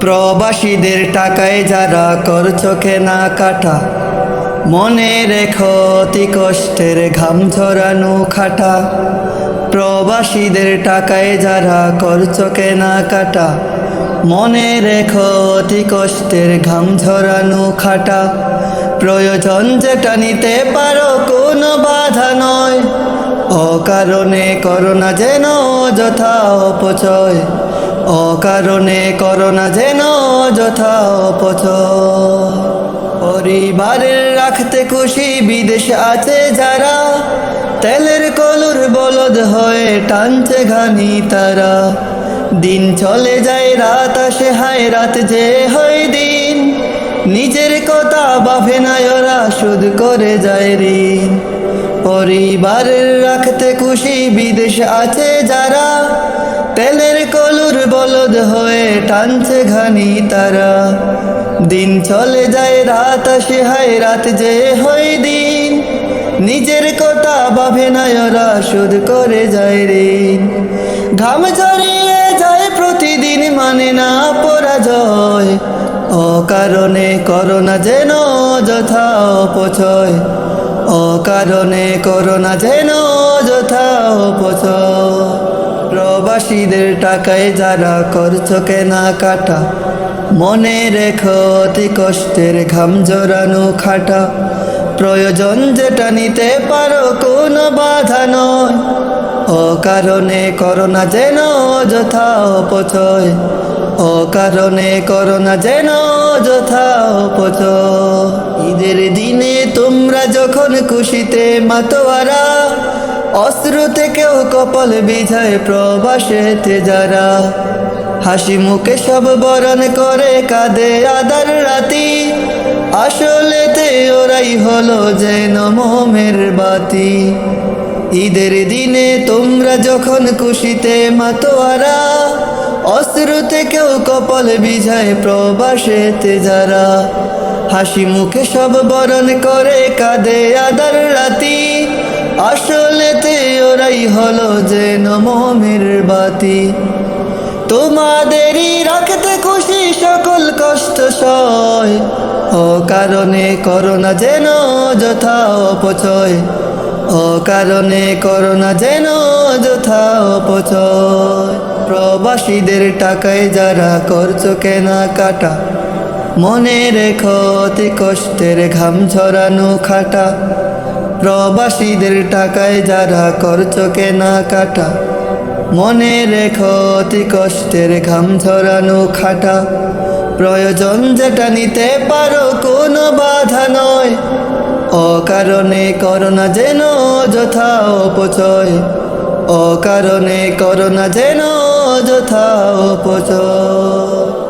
প্রবাসীদের টাকায় যারা করছ কেনা কাটা, মনে রেখো অতি কষ্টের ঘাম ঝরানো খাটা। প্রবাসীদের টাকায় যারা করছ কেনা কাটা, মনে রেখো অতি কষ্টের ঘাম ঝরানো খাটা। প্রয়োজন যেটা নিতে পারো কোনো বাধা নয়, অকারণে করোনা যেন যথা অপচয়। অকারণে করোনা যেন যথা অপচয় পরিবারের রাখতে খুশি বিদেশ আছে যারা, তেলের কলুর বলদ হয়ে টানছে ঘানি তারা। দিন চলে যায়, রাত আসে, হায়, রাত যে হয় দিন। নিজের কথা নাই ওরা সুদ করে যায় ঋণ। পরিবারের রাখতে খুশি বিদেশ আছে যারা তেলের কলুর বলদ হয়ে টানছে ঘানি তারা। দিন চলে যায়, রাত আসে হায়, রাত যে হয় দিন। নিজের কথা ভাবে না ওরা সুদ করে যায় ঋণ। ঘাম ঝরিয়ে যায় প্রতিদিন মানে না পরাজয়। অকারণে করোনা যেন যথা অপচয় অকারণে করোনা যেন যথা অপচয় প্রবাসীদের টাকায় যারা করছ কেনা কাটা, মনে রেখো অতি কষ্টের ঘাম জোরানো খাটা। প্রয়োজন যেটা নিতে পারো কোনো বাধা নয়। অকারণে করোনা যেন যথা অপচয় অকারণে করোনা যেন যথা অপচয় ঈদের দিনে তোমরা যখন খুশিতে মাতোয়ারা অস্ত্র থেকেও কপাল বিঝায় প্রবাসেতে যারা। হাসি মুখে সব বরণ করে, কাঁদে আদার রাতি। আসলেতে ওরাই হলো যেন মোমের বাতি। ঈদের দিনে তোমরা যখন খুশিতে মাতোয়ারা অস্ত্র থেকেও কপাল বিঝায় প্রবাসেতে যারা। হাসি মুখে সব বরণ করে, কাঁদে আদার আসলেতে ওরাই হলো যেন মোমের বাতি। তোমাদেরই রাখতে খুশি সকল কষ্ট সয়। ও কারণে করোনা যেন যথা অপচয় ও কারণে করোনা যেন যথা অপচয় প্রবাসীদের টাকায় যারা করছ কেনা কাটা মনে রেখো অতি কষ্টের ঘাম ছড়ানো খাটা। প্রবাসীদের টাকায় যারা করছ কেনা কাটা, মনে রেখো অতি কষ্টের ঘাম ঝরানো খাটা। প্রয়োজন যেটা নিতে পারো কোনো বাধা নয়, অকারণে করোনা যেন যথা অপচয় অকারণে করোনা যেন যথা অপচয়